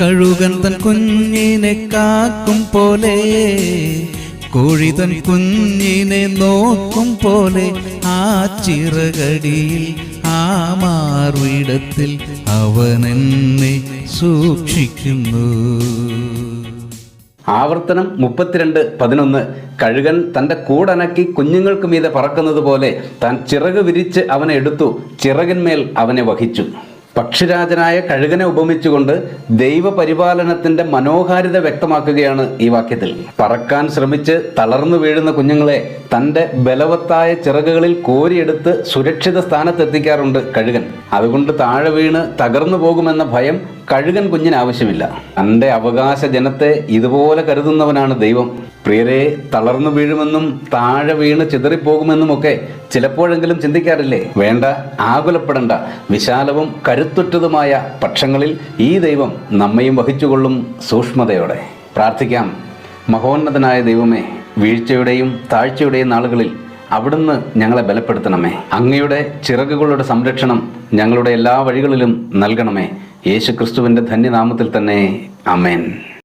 കഴുകൻ തൻ കുഞ്ഞിനെ കാക്കും പോലെ കോഴി തൻ കുഞ്ഞിനെ നോക്കും പോലെ ആ ചിറകടിയിൽ ആ മാർവിടത്തിൽ അവൻ എന്നെ സൂക്ഷിക്കുന്നു. ആവർത്തനം മുപ്പത്തിരണ്ട് പതിനൊന്ന്. കഴുകൻ തന്റെ കൂടനക്കി കുഞ്ഞുങ്ങൾക്ക് മീതെ പറക്കുന്നത് പോലെ താൻ ചിറക് വിരിച്ച് അവനെ എടുത്തു ചിറകിന്മേൽ അവനെ വഹിച്ചു. പക്ഷിരാജനായ കഴുകനെ ഉപമിച്ചുകൊണ്ട് ദൈവപരിപാലനത്തിന്റെ മനോഹാരിത വ്യക്തമാക്കുകയാണ് ഈ വാക്യത്തിൽ. പറക്കാൻ ശ്രമിച്ച് തളർന്നു വീഴുന്ന കുഞ്ഞുങ്ങളെ തന്റെ ബലവത്തായ ചിറകുകളിൽ കോരിയെടുത്ത് സുരക്ഷിത സ്ഥാനത്തെത്തിക്കാറുണ്ട് കഴുകൻ. അതുകൊണ്ട് താഴെ വീണ് തകർന്നു പോകുമെന്ന ഭയം കഴുകൻ കുഞ്ഞിന് ആവശ്യമില്ല. തന്റെ അവകാശ ജനത്തെ ഇതുപോലെ കരുതുന്നവനാണ് ദൈവം. പ്രിയരെ തളർന്നു വീഴുമെന്നും താഴെ വീണ് ചിതറിപ്പോകുമെന്നും ഒക്കെ ചിലപ്പോഴെങ്കിലും ചിന്തിക്കാറില്ലേ? വേണ്ട ആകുലപ്പെടേണ്ട. വിശാലവും കരുത്തുറ്റതുമായ പക്ഷങ്ങളിൽ ഈ ദൈവം നമ്മയും വഹിച്ചുകൊള്ളും സൂക്ഷ്മതയോടെ. പ്രാർത്ഥിക്കാം. മഹോന്നതനായ ദൈവമേ വീഴ്ചയുടെയും താഴ്ചയുടെയും നാളുകളിൽ അവിടുന്ന് ഞങ്ങളെ ബലപ്പെടുത്തണമേ. അങ്ങയുടെ ചിറകുകളുടെ സംരക്ഷണം ഞങ്ങളുടെ എല്ലാ വഴികളിലും നൽകണമേ. യേശുക്രിസ്തുവിന്റെ ധന്യനാമത്തിൽ തന്നെ അമേൻ